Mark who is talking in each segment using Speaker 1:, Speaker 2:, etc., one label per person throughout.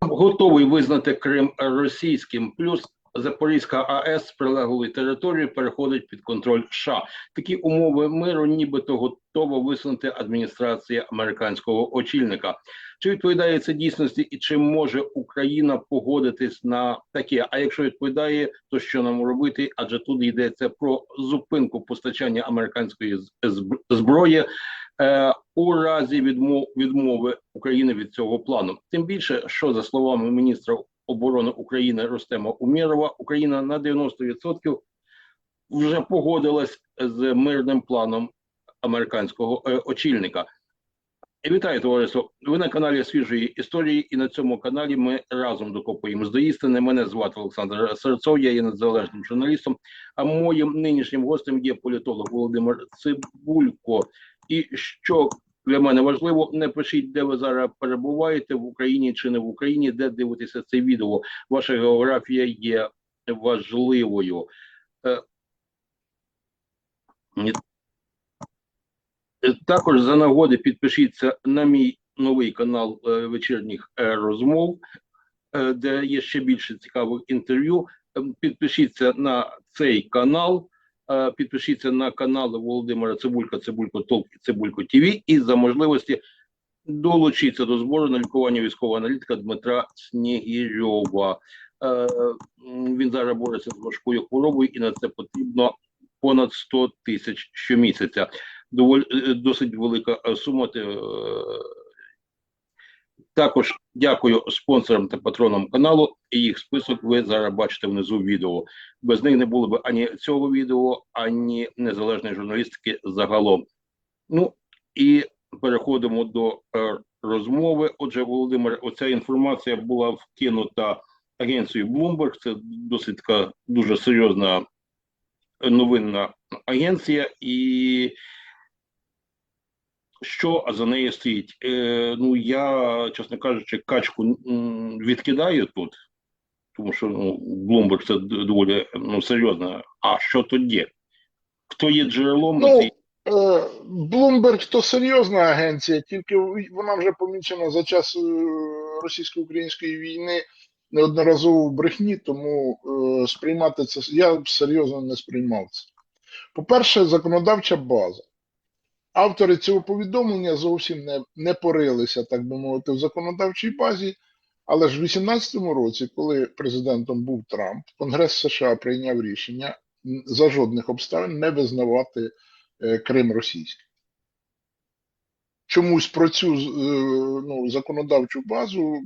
Speaker 1: готовий визнати Крим російським, плюс Запорізька АЕС з прилеглої території переходить під контроль США. Такі умови миру, нібито готова висунути адміністрація американського очільника. Чи відповідає це дійсності, і чи може Україна погодитись на таке? А якщо відповідає, то що нам робити? Адже тут йдеться про зупинку постачання американської зброї у разі відмови України від цього плану. Тим більше, що за словами міністра оборони України Рустема Умєрова, Україна на 90% вже погодилась з мирним планом американського е, очільника. Вітаю, товариство. Ви на каналі свіжої історії, і на цьому каналі ми разом докопуємось до істини. Мене звати Олександр Серцов, я є незалежним журналістом. А моїм нинішнім гостем є політолог Володимир Цибулько. І що для мене важливо, не пишіть, де ви зараз перебуваєте в Україні чи не в Україні, де дивитеся це відео. Ваша географія є важливою. Е, Також за нагоди підпишіться на мій новий канал е, вечірніх е, розмов, де є ще більше цікавих інтерв'ю. Е, Підпишіться на цей канал, підпишіться на канали Володимира Цибулька, Цибулько Толк і Цибулько ТВ і за можливості долучіться до збору на лікування військового аналітика Дмитра Снігірьова. Е, Він зараз бореться з важкою хворобою, і на це потрібно понад 100 тисяч щомісяця доволі е, досить велика е, сума. Е, Також дякую спонсорам та патронам каналу. Їх список ви зараз бачите внизу відео. Без них не було б ані цього відео, ані незалежної журналістики загалом. Ну і переходимо до е, розмови. Отже, Володимир, оця інформація була вкинута агенцією Bloomberg. Це досить така дуже серйозна новинна агенція, і що за нею стоїть? Е, ну я, чесно кажучи, качку відкидаю тут, тому що ну, Bloomberg це доволі ну, серйозно. А що тоді? Хто є джерелом?
Speaker 2: Ну, Е, Bloomberg то серйозна агенція, тільки вона вже помічена за час е, російсько-української війни неодноразово в брехні, тому е, сприймати це я б серйозно не сприймав це. По-перше, законодавча база. Автори цього повідомлення зовсім не, не порилися, так би мовити, в законодавчій базі. Але ж в 2018 році, коли президентом був Трамп, Конгрес США прийняв рішення за жодних обставин не визнавати е, Крим російським. Чомусь про цю е, ну, законодавчу базу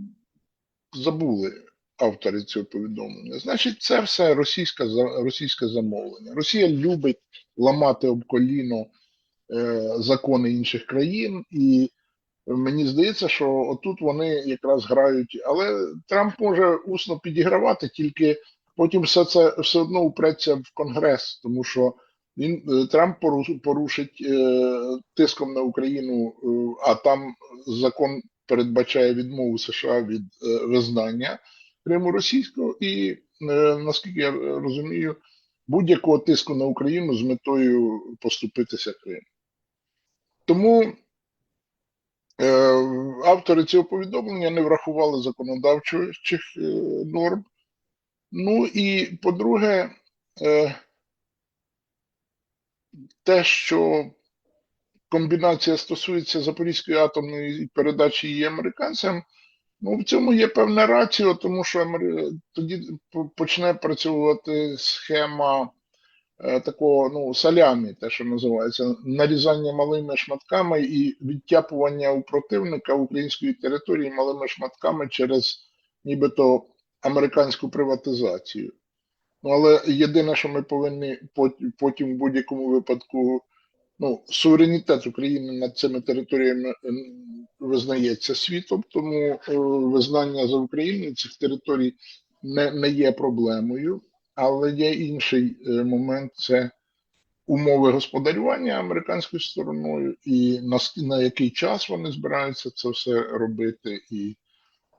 Speaker 2: забули автори цього повідомлення. Значить, це все російська, за- російське замовлення. Росія любить ламати об коліно закони інших країн, і мені здається, що отут вони якраз грають. Але Трамп може усно підігравати, тільки потім все це все одно упреться в Конгрес, тому що він е, Трамп пору- порушить е, тиском на Україну, е, а там закон передбачає відмову США від е, визнання Криму російського, і е, наскільки я розумію, будь-якого тиску на Україну з метою поступитися Криму. Тому е, автори цього повідомлення не врахували законодавчих е, норм. Ну і по-друге, е, те, що комбінація стосується Запорізької атомної передачі її американцям, ну в цьому є певне раціо, тому що тоді почне працювати схема такого ну, салямі, те, що називається, нарізання малими шматками і відтяпування у противника української території малими шматками через нібито американську приватизацію. Ну, але єдине, що ми повинні пот- потім в будь-якому випадку, ну, суверенітет України над цими територіями визнається світом, тому е, визнання за Україною цих територій не, не є проблемою. Але є інший е, момент це умови господарювання американською стороною, і на, на який час вони збираються це все робити. І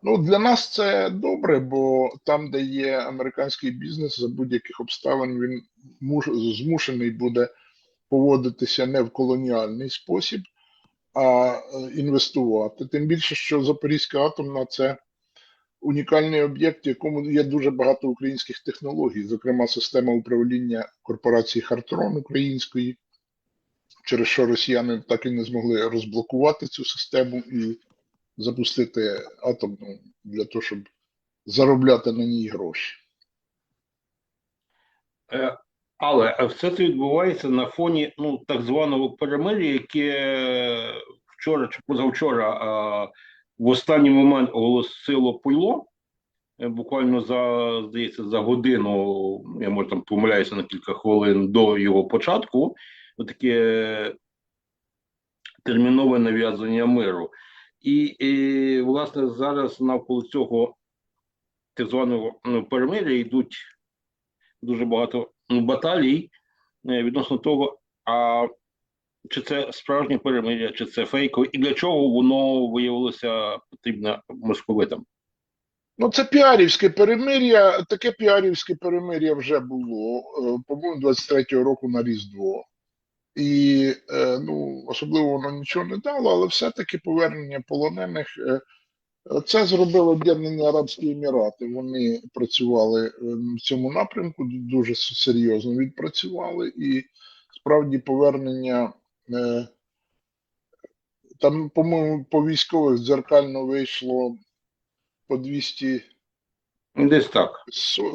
Speaker 2: ну, для нас це добре, бо там, де є американський бізнес, за будь-яких обставин він муж, змушений буде поводитися не в колоніальний спосіб, а е, інвестувати. Тим більше, що Запорізька атомна це унікальний об'єкт, в якому є дуже багато українських технологій, зокрема система управління корпорації Хартрон української, через що росіяни так і не змогли розблокувати цю систему і запустити атомну для того, щоб заробляти на ній гроші.
Speaker 1: Е, Але е, все це відбувається на фоні ну, так званого перемир'я, яке вчора чи позавчора е, в останній момент оголосило Пуйло. Е, Буквально за, здається, за годину, я може там помиляюся на кілька хвилин до його початку, таке термінове нав'язання миру. І, і власне зараз навколо цього так званого ну, перемир'я йдуть дуже багато ну, баталій е, відносно того, а чи це справжнє перемир'я, чи це фейкове, і для чого воно виявилося потрібно московитам.
Speaker 2: Ну, це піарівське перемир'я. Таке піарівське перемир'я вже було, е, по-моєму, 23-го року на Різдво. І е, ну, особливо воно нічого не дало, але все-таки повернення полонених. е, Це зробили Об'єднані Арабські Емірати. Вони працювали в цьому напрямку, дуже серйозно відпрацювали, і справді повернення там, по-моєму, по військових дзеркально вийшло по 200
Speaker 1: Десь так.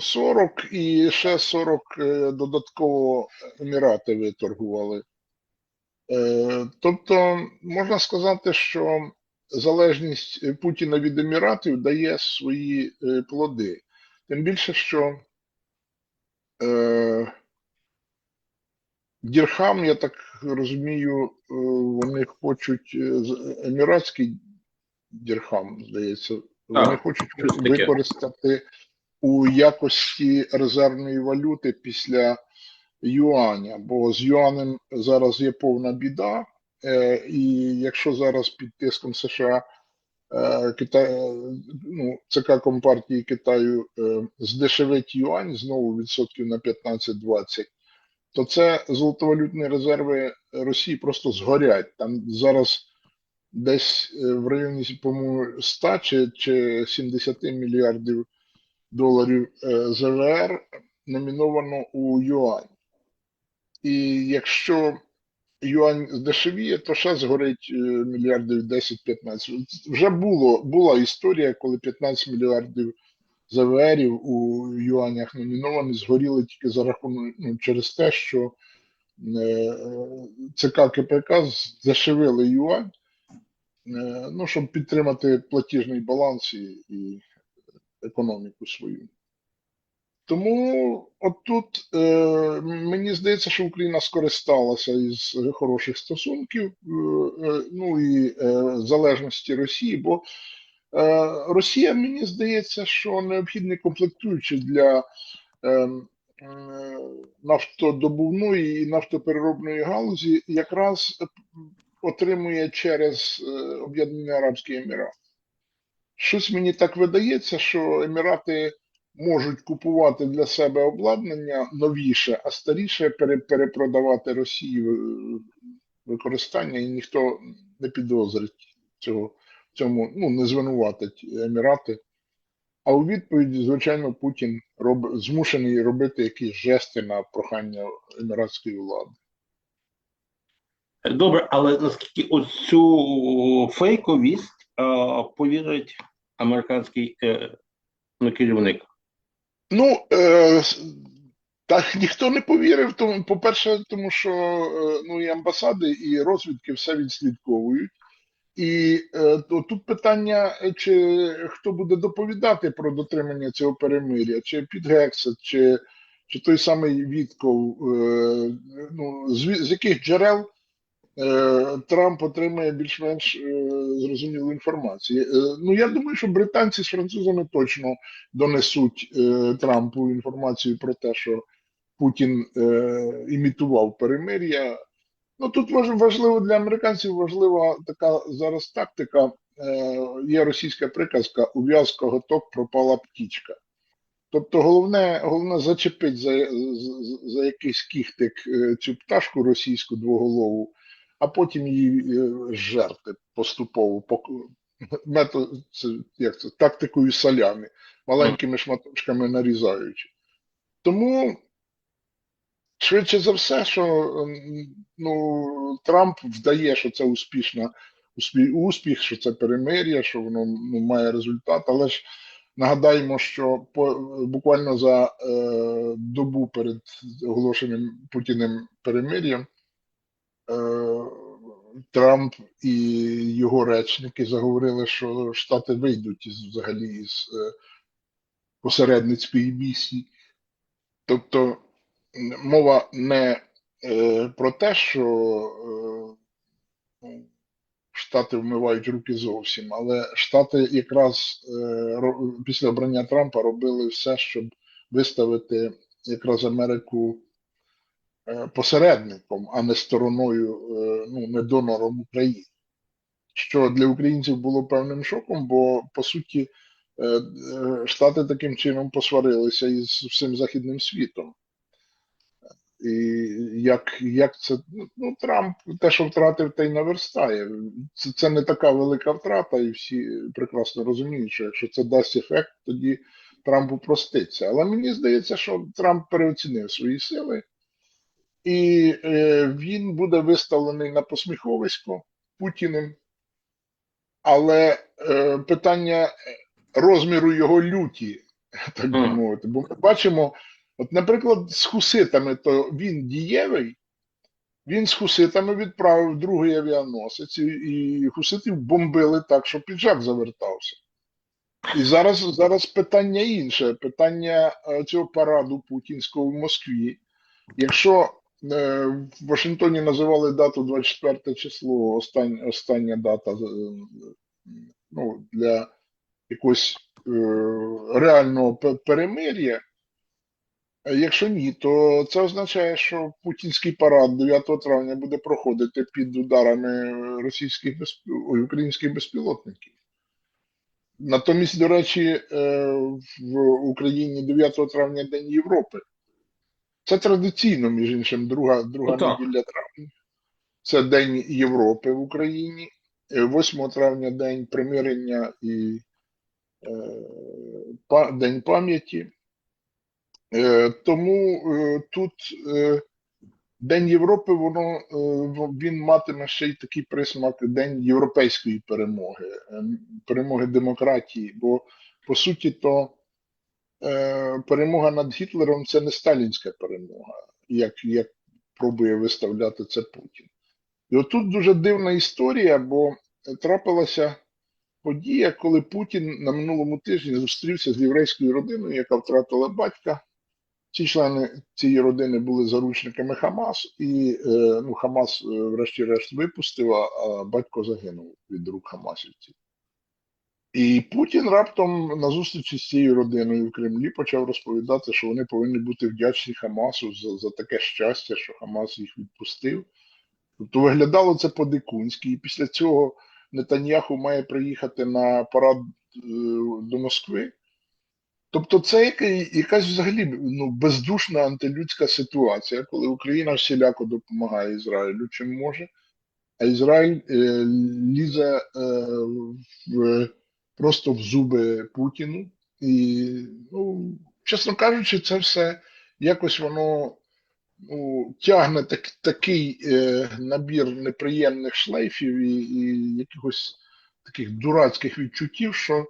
Speaker 2: 40 і ще 40 е, додатково Емірати виторгували. Е, Тобто, можна сказати, що залежність Путіна від Еміратів дає свої е, плоди. Тим більше, що е, Дірхам, я так розумію, е, вони хочуть е, еміратський дірхам, здається, вони
Speaker 1: Так,
Speaker 2: хочуть використати у якості резервної валюти після юаня, бо з юанем зараз є повна біда, е, і якщо зараз під тиском США Китай, ну, ЦК Компартії Китаю здешевить юань знову відсотків на 15-20, то це золотовалютні резерви Росії просто згорять. Там зараз десь е, в районі, по-моєму, 100 чи, чи 70 мільярдів доларів е, ЗВР номіновано у юань. І якщо юань здешевіє, то ще згорить е, мільярдів 10-15. Вже було, була історія, коли 15 мільярдів ЗВРів у юанях номіновані, згоріли тільки за рахунок ну, через те, що е, ЦК КПК здешевили юань, е, ну, щоб підтримати платіжний баланс і, і економіку свою. Тому отут е, мені здається, що Україна скористалася із хороших стосунків, е, е, ну і е, залежності Росії, бо Росія, мені здається, що необхідний комплектуючий для е, е, нафтодобувної і нафтопереробної галузі якраз е, отримує через е, Об'єднані Арабські Емірати. Щось мені так видається, що Емірати можуть купувати для себе обладнання новіше, а старіше пере- перепродавати Росії використання, і ніхто не підозрить цього, цьому, ну, не звинуватить Емірати. А у відповідь, звичайно, Путін роб, змушений робити якісь жести на прохання еміратської влади.
Speaker 1: Добре, але наскільки оцю фейковість е, повірить американський е, ну, керівник?
Speaker 2: Ну, е, так ніхто не повірив, тому, по-перше, тому що е, ну, і амбасади, і розвідки все відслідковують. І е, тут питання, е, чи хто буде доповідати про дотримання цього перемиря, чи Підгексет, чи, чи той самий Вітков, е, ну, з, з яких джерел е, Трамп отримає більш-менш е, зрозумілу інформацію. Е, ну, я думаю, що британці з французами точно донесуть е, Трампу інформацію про те, що Путін е, імітував перемир'я. Ну тут важливо для американців важлива така зараз тактика. Е, є російська приказка ув'язка готок пропала птічка. Тобто головне, головне зачепити за, за, за якийсь кіхтик е, цю пташку російську двоголову, а потім її е, жерти поступово, пок- метод, це, як це, тактикою салями, маленькими шматочками нарізаючи. Тому, швидше за все, що ем, ну, Трамп вдає, що це успішна, успіх, що це перемир'я, що воно ну, має результат, але ж нагадаємо, що по, буквально за е, добу перед оголошеним Путіним перемир'ям е, Трамп і його речники заговорили, що Штати вийдуть із взагалі із е, посередницької місії. Тобто мова не е, про те, що е, ну, Штати вмивають руки зовсім, але Штати якраз е, після обрання Трампа робили все, щоб виставити якраз Америку посередником, а не стороною, ну, не донором України. Що для українців було певним шоком, бо по суті Штати таким чином посварилися із всім західним світом. І як, як це ну, Трамп те, що втратив, те й наверстає. Це, це не така велика втрата, і всі прекрасно розуміють, що якщо це дасть ефект, тоді Трампу проститься. Але мені здається, що Трамп переоцінив свої сили, і е, він буде виставлений на посміховисько Путіним. Але е, питання розміру його люті, так би мовити. Бо ми бачимо, от, наприклад, з хуситами, то він дієвий, він з хуситами відправив другий авіаносець, і, хуситів бомбили так, що піджак завертався. І зараз, зараз питання інше: питання е, цього параду путінського в Москві. Якщо е, в Вашингтоні називали дату 24 число, остань, остання дата е, ну, для якогось е, реального перемир'я. Якщо ні, то це означає, що путінський парад 9 травня буде проходити під ударами російських безп... українських безпілотників. Натомість, до речі, е, в Україні 9 травня День Європи. Це традиційно, між іншим, друга, друга
Speaker 1: Ну,
Speaker 2: неділя травня. Це День Європи в Україні. Е, 8 травня День примирення і е, День пам'яті. Е, Тому е, тут е, День Європи, воно він матиме ще й такий присмак День європейської перемоги, перемоги демократії. Бо по суті, то перемога над Гітлером це не сталінська перемога, як, як пробує виставляти це Путін. І отут дуже дивна історія, бо трапилася подія, коли Путін на минулому тижні зустрівся з єврейською родиною, яка втратила батька. Ці члени цієї родини були заручниками Хамас, і е, ну, Хамас, е, врешті-решт, випустив, а батько загинув від рук Хамасівців. І Путін раптом на зустрічі з цією родиною в Кремлі почав розповідати, що вони повинні бути вдячні Хамасу за, за таке щастя, що Хамас їх відпустив. Тобто виглядало це по-дикунськи, і після цього Нетаньяху має приїхати на парад е, до Москви. Тобто це якась взагалі ну, бездушна антилюдська ситуація, коли Україна всіляко допомагає Ізраїлю, чим може, а Ізраїль е, лізе е, в, просто в зуби Путіну. І, ну, чесно кажучи, це все якось воно ну, тягне так, такий е, набір неприємних шлейфів і, і якихось таких дурацьких відчуттів, що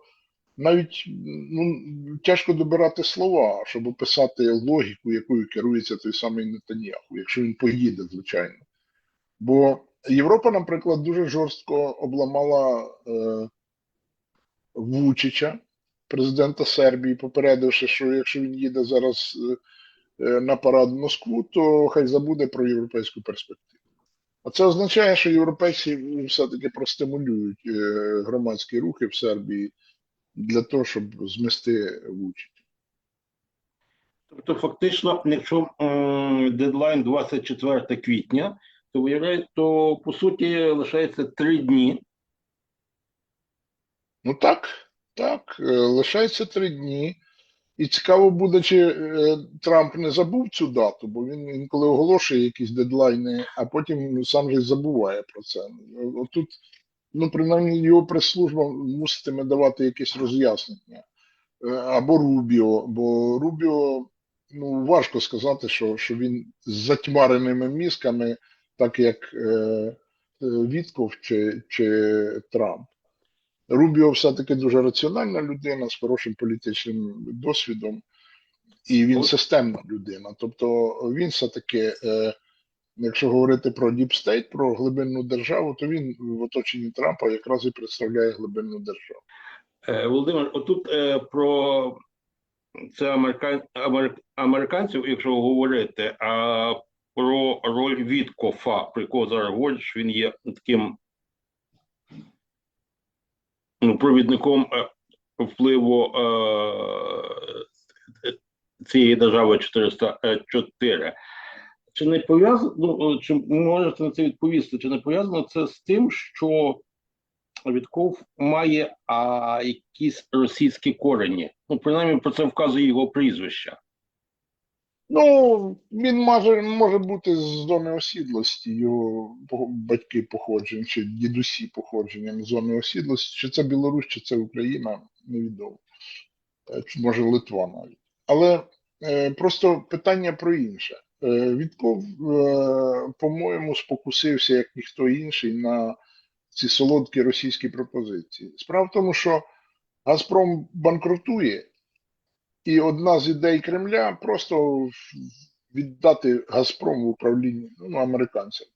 Speaker 2: навіть ну, тяжко добирати слова, щоб описати логіку, якою керується той самий Нетаньяху, якщо він поїде, звичайно. Бо Європа, наприклад, дуже жорстко обламала е, Вучича, президента Сербії, попередивши, що якщо він їде зараз е, е, на парад в Москву, то хай забуде про європейську перспективу. А це означає, що європейці все-таки простимулюють е, громадські рухи в Сербії для того, щоб змести Вучича.
Speaker 1: Тобто, фактично, якщо м, дедлайн 24 квітня, то виявляє, то по суті лишається три дні.
Speaker 2: Ну так, так, е, лишається три дні. І цікаво буде, чи е, Трамп не забув цю дату, бо він інколи оголошує якісь дедлайни, а потім сам же забуває про це. Отут ну, принаймні, його прес-служба муситиме давати якесь роз'яснення. Е, Або Рубіо, бо Рубіо, ну, важко сказати, що, що він з затьмареними мізками, так як е, е, Вітков чи, чи Трамп. Рубіо все-таки дуже раціональна людина з хорошим політичним досвідом, і він системна людина. Тобто він все-таки, е, якщо говорити про State, про глибинну державу, то він в оточенні Трампа якраз і представляє глибинну державу.
Speaker 1: Е, Володимир, отут е, про це американ... амер- американців, якщо говорити, а про роль Віткофа, про якого зараз говорять, що він є таким ну, провідником е, впливу е, цієї держави 404. Чи не пов'язано, ну, чи можете на це відповісти, чи не пов'язано це з тим, що Вітков має а, якісь російські корені? Ну, принаймні про це вказує його прізвище.
Speaker 2: Ну, він може, може бути з зони осідлості, його батьки походження, чи дідусі походженням з зони осідлості, чи це Білорусь, чи це Україна, невідомо. Е, Чи може Литва навіть. Але е, просто питання про інше. Е, Вітков, е, по-моєму, спокусився, як ніхто інший, на ці солодкі російські пропозиції. Справа в тому, що Газпром банкрутує, і одна з ідей Кремля просто віддати Газпром в управління ну, американцям.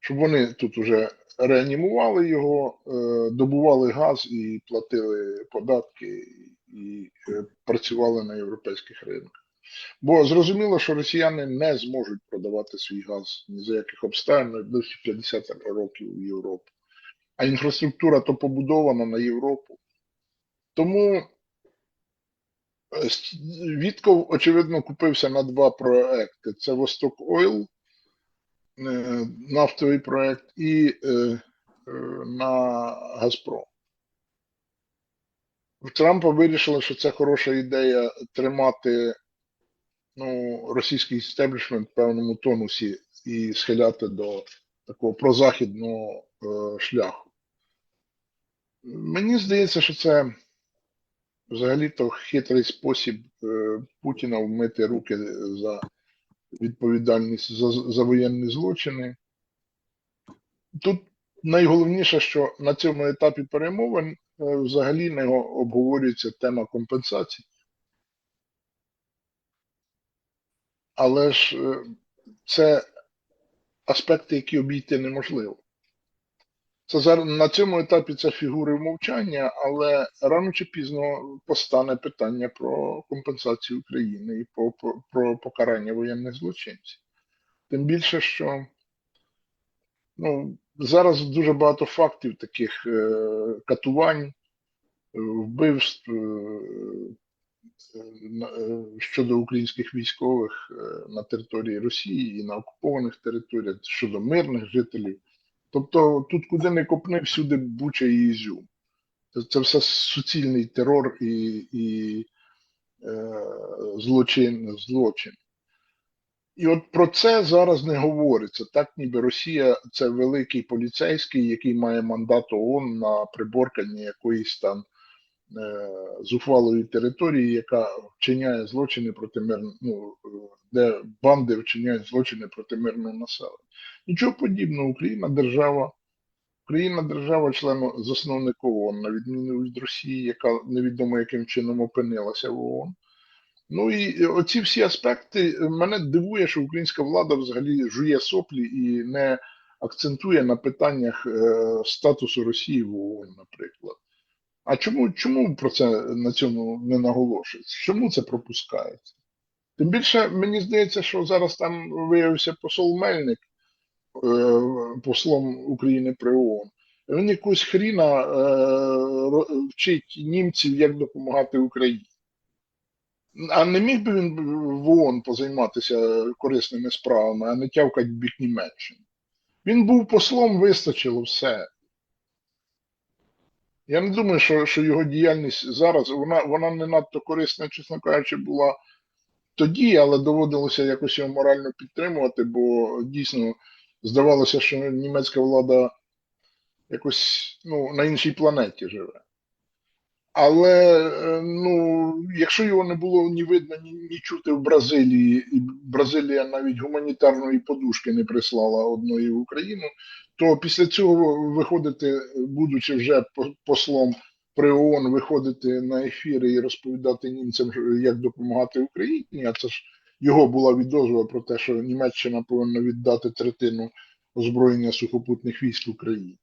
Speaker 2: Щоб вони тут уже реанімували його, е, добували газ і платили податки, і працювали на європейських ринках. Бо зрозуміло, що росіяни не зможуть продавати свій газ ні за яких обставин найближчі 50 років в Європу. А інфраструктура то побудована на Європу. Тому е, Вітков, очевидно, купився на два проекти: це Восток Ойл, е, нафтовий проект, і е, на Газпром. Трампа вирішили, що це хороша ідея тримати ну, російський істеблішмент в певному тонусі і схиляти до такого прозахідного е, шляху. Мені здається, що це взагалі-то хитрий спосіб е, Путіна вмити руки за відповідальність за, за воєнні злочини. Тут найголовніше, що на цьому етапі перемовин е, взагалі не го- обговорюється тема компенсацій. Але ж е, це аспекти, які обійти неможливо. Це зараз на цьому етапі це фігури мовчання, але рано чи пізно постане питання про компенсацію України і про, про, про покарання воєнних злочинців. Тим більше, що ну, зараз дуже багато фактів таких е, катувань, е, вбивств щодо українських військових е, на території Росії і на окупованих територіях, щодо мирних жителів. Тобто тут куди не копни, всюди Буча і Ізюм. Це, все суцільний терор і, і е, злочин, злочин. І от про це зараз не говориться. Так ніби Росія це великий поліцейський, який має мандат ООН на приборкання якоїсь там е, зухвалої території, яка вчиняє злочини проти мирного, ну, е, де банди вчиняють злочини проти мирного населення. Нічого подібного, Україна держава, Україна держава члену засновник ООН, на відміну від Росії, яка невідомо яким чином опинилася в ООН. Ну і оці всі аспекти е, мене дивує, що українська влада взагалі жує соплі і не акцентує на питаннях е, статусу Росії в ООН, наприклад. А чому, чому про це на цьому не наголошується? Чому це пропускається? Тим більше мені здається, що зараз там виявився посол Мельник, е, послом України при ООН. Він якусь хріна е, вчить німців, як допомагати Україні. А не міг би він в ООН позайматися корисними справами, а не тявкать в бік Німеччини. Він був послом, вистачило все. Я не думаю, що, що його діяльність зараз, вона, вона не надто корисна, чесно кажучи, була тоді, але доводилося якось його морально підтримувати, бо дійсно здавалося, що німецька влада якось ну, на іншій планеті живе. Але е, ну, якщо його не було ні видно, ні, ні чути в Бразилії, і Бразилія навіть гуманітарної подушки не прислала одної в Україну, то після цього виходити, будучи вже послом при ООН, виходити на ефіри і розповідати німцям, як допомагати Україні, а це ж його була відозва про те, що Німеччина повинна віддати третину озброєння сухопутних військ Україні.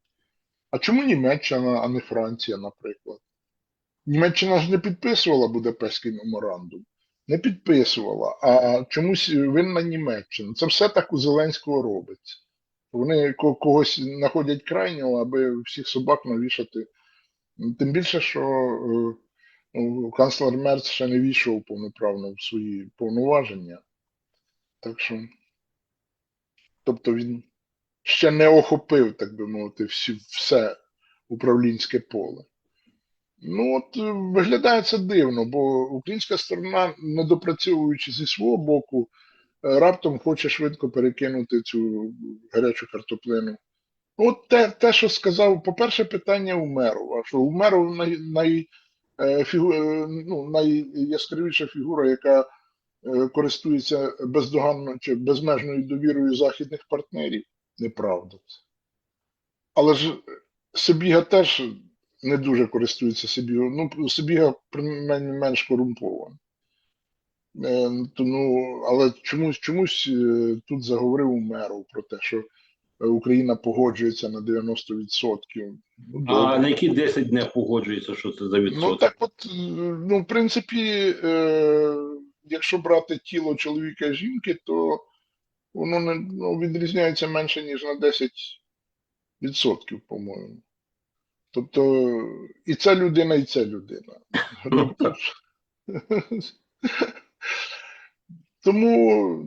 Speaker 2: А чому Німеччина, а не Франція, наприклад? Німеччина ж не підписувала Будапештський меморандум. Не підписувала. А чомусь винна Німеччина. Це все так у Зеленського робиться. Вони когось знаходять крайнього, аби всіх собак навішати. Тим більше, що е, ну, канцлер Мерц ще не війшов повноправно в свої повноваження. Так що, тобто він ще не охопив, так би мовити, всі, все управлінське поле. Ну, от е, виглядає це дивно, бо українська сторона, не допрацьовуючи зі свого боку, раптом хоче швидко перекинути цю гарячу картоплину. От те, те що сказав, по-перше, питання Умерова, що Умеров най, най, е, фігу, е, ну, найяскравіша фігура, яка е, користується бездоганно чи безмежною довірою західних партнерів. Неправда. Але ж Сибіга теж не дуже користується Сибігою. Ну, Сибіга принаймні менш корумпована. Е, ну, але чомусь, чомусь е, тут заговорив Умеров про те, що Україна погоджується на 90%. Ну,
Speaker 1: А на які 10 не погоджується, що це за
Speaker 2: Ну так от, е, ну, в принципі, е, якщо брати тіло чоловіка і жінки, то воно не ну, відрізняється менше, ніж на 10%, по-моєму. Тобто, і ця людина, і ця людина. Тому,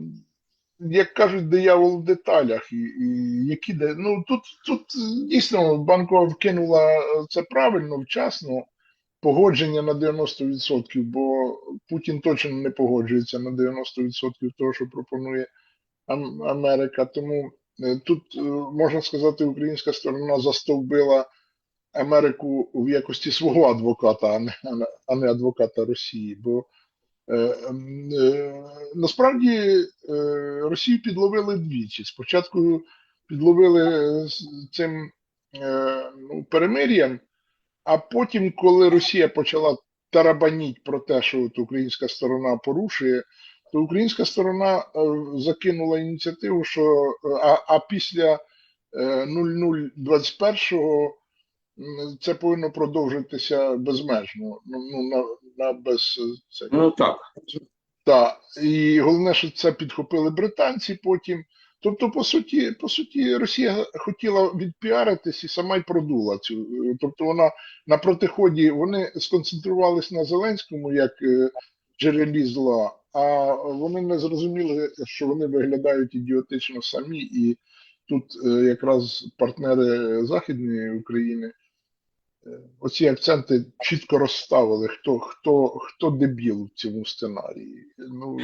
Speaker 2: як кажуть, диявол в деталях, і, і які де. Ну тут, тут дійсно банкова вкинула це правильно, вчасно, погодження на 90%, бо Путін точно не погоджується на 90% того, що пропонує Америка. Тому е, тут, е, можна сказати, українська сторона застовбила Америку в якості свого адвоката, а не, адвоката Росії. Бо Е, е, Насправді е, Росію підловили двічі. Спочатку підловили цим е, ну, перемир'ям, а потім, коли Росія почала тарабаніть про те, що от українська сторона порушує, то українська сторона е, закинула ініціативу, що е, а, а після е, 0021-го м, це повинно продовжитися безмежно. Ну, ну, на, на без е, це,
Speaker 1: Ну так.
Speaker 2: так, і головне, що це підхопили британці потім. Тобто, по суті, по суті, Росія хотіла відпіаритись і сама й продула цю. е, Тобто вона на протиході вони сконцентрувались на Зеленському як е, джерелі зла, а вони не зрозуміли, що вони виглядають ідіотично самі, і тут якраз партнери Західної України оці акценти чітко розставили, хто, хто, хто дебіл в цьому сценарії. Ну,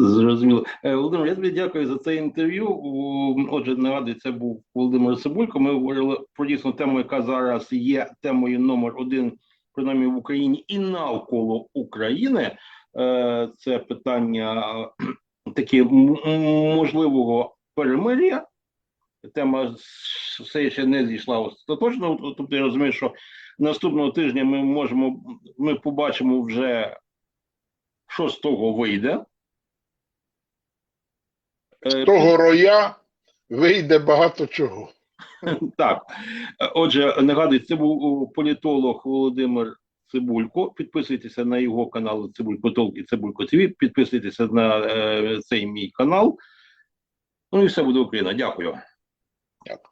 Speaker 1: Зрозуміло. Е, Володимир, я тобі дякую за це інтерв'ю. Отже, нагадую, це був Володимир Цибулько. Ми говорили про дійсну тему, яка зараз є темою номер один, принаймні в Україні і навколо України. Е, Це питання е, м- можливого перемир'я. Тема все ще не зійшла остаточно. Тобто я розумію, що наступного тижня ми можемо, ми побачимо вже, що з того вийде. Е,
Speaker 2: з того роя вийде багато чого.
Speaker 1: Так, Е, отже, нагадую, це був політолог Володимир Цибулько. Підписуйтеся на його канал Цибулько Толк і Цибулько ТВ. Підписуйтеся на е, цей мій канал. Ну і все буде Україна. Дякую.
Speaker 2: Дякую.